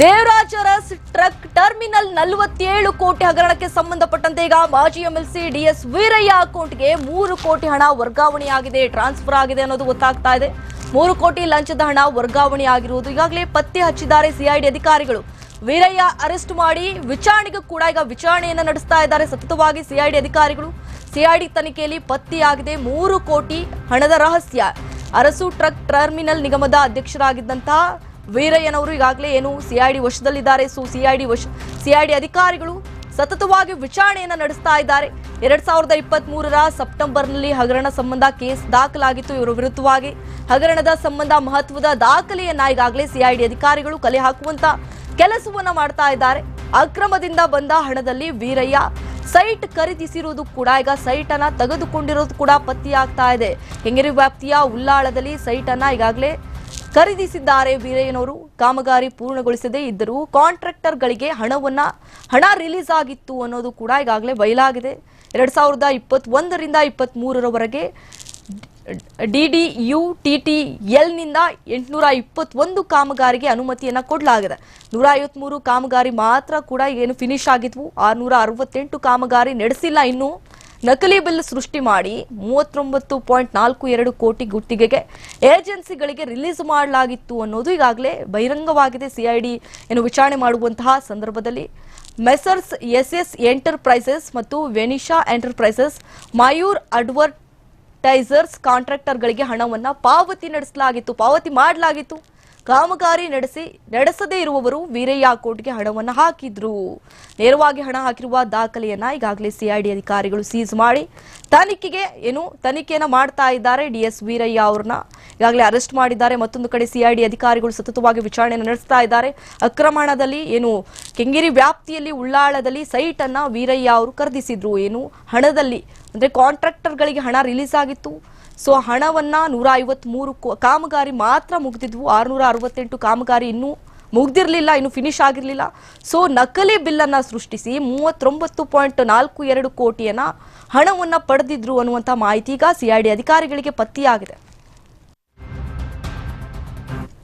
Devaraj Aras truck terminal ನಲವತ್ತೇಳು ಕೋಟಿ ಹಗರಣಕ್ಕೆ ಸಂಬಂಧಪಟ್ಟಂತೆ ಈಗ ಮಾಜಿ ಎಂಎಲ್ಸಿ ಡಿಎಸ್ ವೀರಯ್ಯ ಅಕೌಂಟ್ಗೆ ಮೂರು ಕೋಟಿ ಹಣ ವರ್ಗಾವಣೆಯಾಗಿದೆ ಟ್ರಾನ್ಸ್ಫರ್ ಆಗಿದೆ ಅನ್ನೋದು ಗೊತ್ತಾಗ್ತಾ ಇದೆ. ಮೂರು ಕೋಟಿ ಲಂಚದ ಹಣ ವರ್ಗಾವಣೆ ಆಗಿರುವುದು ಈಗಾಗಲೇ ಪತ್ತೆ ಹಚ್ಚಿದ್ದಾರೆ ಸಿಐಡಿ ಅಧಿಕಾರಿಗಳು. ವೀರಯ್ಯ ಅರೆಸ್ಟ್ ಮಾಡಿ ವಿಚಾರಣೆಗೂ ಕೂಡ ಈಗ ವಿಚಾರಣೆಯನ್ನು ನಡೆಸ್ತಾ ಇದ್ದಾರೆ ಸತತವಾಗಿ ಸಿಐಡಿ ಅಧಿಕಾರಿಗಳು. ಸಿಐಡಿ ತನಿಖೆಯಲ್ಲಿ ಪತ್ತೆಯಾಗಿದೆ ಮೂರು ಕೋಟಿ ಹಣದ ರಹಸ್ಯ. ಅರಸು ಟ್ರಕ್ ಟರ್ಮಿನಲ್ ನಿಗಮದ ಅಧ್ಯಕ್ಷರಾಗಿದ್ದಂತಹ ವೀರಯ್ಯನವರು ಈಗಾಗಲೇ ಏನು ಸಿಐಡಿ ವಶದಲ್ಲಿದ್ದಾರೆ. ಸೊ ಸಿಐಡಿ ವಶ, ಸಿಐಡಿ ಅಧಿಕಾರಿಗಳು ಸತತವಾಗಿ ವಿಚಾರಣೆಯನ್ನು ನಡೆಸ್ತಾ ಇದ್ದಾರೆ. ಎರಡ್ ಸಾವಿರದ ಇಪ್ಪತ್ತ್ ಮೂರರ ಸೆಪ್ಟೆಂಬರ್ನಲ್ಲಿ ಹಗರಣ ಸಂಬಂಧ ಕೇಸ್ ದಾಖಲಾಗಿತ್ತು. ಇವರ ವಿರುದ್ಧವಾಗಿ ಹಗರಣದ ಸಂಬಂಧ ಮಹತ್ವದ ದಾಖಲೆಯನ್ನ ಈಗಾಗಲೇ ಸಿಐಡಿ ಅಧಿಕಾರಿಗಳು ಕಲೆ ಹಾಕುವಂತ ಕೆಲಸವನ್ನ ಮಾಡ್ತಾ ಇದ್ದಾರೆ. ಅಕ್ರಮದಿಂದ ಬಂದ ಹಣದಲ್ಲಿ ವೀರಯ್ಯ ಸೈಟ್ ಖರೀದಿಸಿರುವುದು ಕೂಡ, ಈಗ ಸೈಟ್ ಅನ್ನ ತೆಗೆದುಕೊಂಡಿರೋದು ಕೂಡ ಪತ್ತೆಯಾಗ್ತಾ ಇದೆ. ಹೆಂಗೇರಿ ವ್ಯಾಪ್ತಿಯ ಉಲ್ಲಾಳದಲ್ಲಿ ಸೈಟ್ ಅನ್ನ ಈಗಾಗಲೇ ಖರೀದಿಸಿದ್ದಾರೆ. ವೀರಯ್ಯನವರು ಕಾಮಗಾರಿ ಪೂರ್ಣಗೊಳಿಸದೇ ಇದ್ದರೂ ಕಾಂಟ್ರಾಕ್ಟರ್ಗಳಿಗೆ ಹಣವನ್ನ, ಹಣ ರಿಲೀಸ್ ಆಗಿತ್ತು ಅನ್ನೋದು ಕೂಡ ಈಗಾಗಲೇ ಬಯಲಾಗಿದೆ. ಎರಡ್ ಸಾವಿರದ ಇಪ್ಪತ್ತೊಂದರಿಂದ ಇಪ್ಪತ್ತ್ ಮೂರರವರೆಗೆ ಡಿಡಿಯು ಟಿಟಿಎಲ್ನಿಂದ ಎಂಟುನೂರ ಇಪ್ಪತ್ತೊಂದು ಕಾಮಗಾರಿಗೆ ಅನುಮತಿಯನ್ನು ಕೊಡಲಾಗಿದೆ. ನೂರ ಐವತ್ಮೂರು ಕಾಮಗಾರಿ ಮಾತ್ರ ಕೂಡ ಏನು ಫಿನಿಶ್ ಆಗಿದ್ವು. ಆರುನೂರ ಅರವತ್ತೆಂಟು ಕಾಮಗಾರಿ ನಡೆಸಿಲ್ಲ ಇನ್ನು. ನಕಲಿ ಬಿಲ್ ಸೃಷ್ಟಿ ಮಾಡಿ ಮೂವತ್ತೊಂಬತ್ತು ಪಾಯಿಂಟ್ ನಾಲ್ಕು ಎರಡು ಕೋಟಿ ಗುತ್ತಿಗೆಗೆ ಏಜೆನ್ಸಿಗಳಿಗೆ ರಿಲೀಸ್ ಮಾಡಲಾಗಿತ್ತು ಅನ್ನೋದು ಈಗಾಗಲೇ ಬಹಿರಂಗವಾಗಿದೆ ಸಿಐಡಿ ಏನು ವಿಚಾರಣೆ ಮಾಡುವಂತಹ ಸಂದರ್ಭದಲ್ಲಿ. ಮೆಸರ್ಸ್ ಎಸ್ ಎಸ್ ಎಂಟರ್ಪ್ರೈಸಸ್ ಮತ್ತು ವೆನಿಷಾ ಎಂಟರ್ಪ್ರೈಸಸ್ ಮಯೂರ್ ಅಡ್ವರ್ಟೈಸರ್ಸ್ ಕಾಂಟ್ರಾಕ್ಟರ್ಗಳಿಗೆ ಹಣವನ್ನು ಪಾವತಿ ನಡೆಸಲಾಗಿತ್ತು, ಪಾವತಿ ಮಾಡಲಾಗಿತ್ತು. ಕಾಮಗಾರಿ ನಡೆಸಿ ನಡೆಸದೇ ಇರುವವರು ವೀರಯ್ಯ ಕೋರ್ಟ್ಗೆ ಹಣವನ್ನು ಹಾಕಿದ್ರು. ನೇರವಾಗಿ ಹಣ ಹಾಕಿರುವ ದಾಖಲೆಯನ್ನ ಈಗಾಗಲೇ ಸಿಐಡಿ ಅಧಿಕಾರಿಗಳು ಸೀಸ್ ಮಾಡಿ ತನಿಖೆಗೆ ಏನು ತನಿಖೆಯನ್ನ ಮಾಡ್ತಾ ಇದ್ದಾರೆ ಡಿಎಸ್ ವೀರಯ್ಯ ಅವ್ರನ್ನ. ಈಗಾಗಲೇ ಅರೆಸ್ಟ್ ಮಾಡಿದ್ದಾರೆ, ಮತ್ತೊಂದು ಕಡೆ ಸಿಐಡಿ ಅಧಿಕಾರಿಗಳು ಸತತವಾಗಿ ವಿಚಾರಣೆಯನ್ನು ನಡೆಸ್ತಾ ಇದ್ದಾರೆ. ಅಕ್ರಮಣದಲ್ಲಿ ಏನು ಕೆಂಗೇರಿ ವ್ಯಾಪ್ತಿಯಲ್ಲಿ ಉಳ್ಳಾಳದಲ್ಲಿ ಸೈಟ್ ಅನ್ನ ವೀರಯ್ಯ ಅವರು ಖರೀದಿಸಿದ್ರು. ಏನು ಹಣದಲ್ಲಿ, ಅಂದ್ರೆ ಕಾಂಟ್ರಾಕ್ಟರ್ಗಳಿಗೆ ಹಣ ರಿಲೀಸ್ ಆಗಿತ್ತು. ಸೊ ಹಣವನ್ನ ನೂರ ಕಾಮಗಾರಿ ಮಾತ್ರ ಮುಗ್ದಿದ್ವು. ಆರುನೂರ ಅರವತ್ತೆಂಟು ಕಾಮಗಾರಿ ಇನ್ನೂ ಮುಗ್ದಿರಲಿಲ್ಲ, ಇನ್ನು ಫಿನಿಶ್ ಆಗಿರಲಿಲ್ಲ. ಸೊ ನಕಲಿ ಬಿಲ್ಲನ್ನು ಸೃಷ್ಟಿಸಿ ಮೂವತ್ತೊಂಬತ್ತು ಪಾಯಿಂಟ್ ನಾಲ್ಕು ಎರಡು ಕೋಟಿಯನ್ನ ಹಣವನ್ನ ಪಡೆದಿದ್ರು ಅನ್ನುವಂಥ ಮಾಹಿತಿ ಈಗ ಸಿಐಡಿ ಅಧಿಕಾರಿಗಳಿಗೆ ಪತ್ತೆಯಾಗಿದೆ.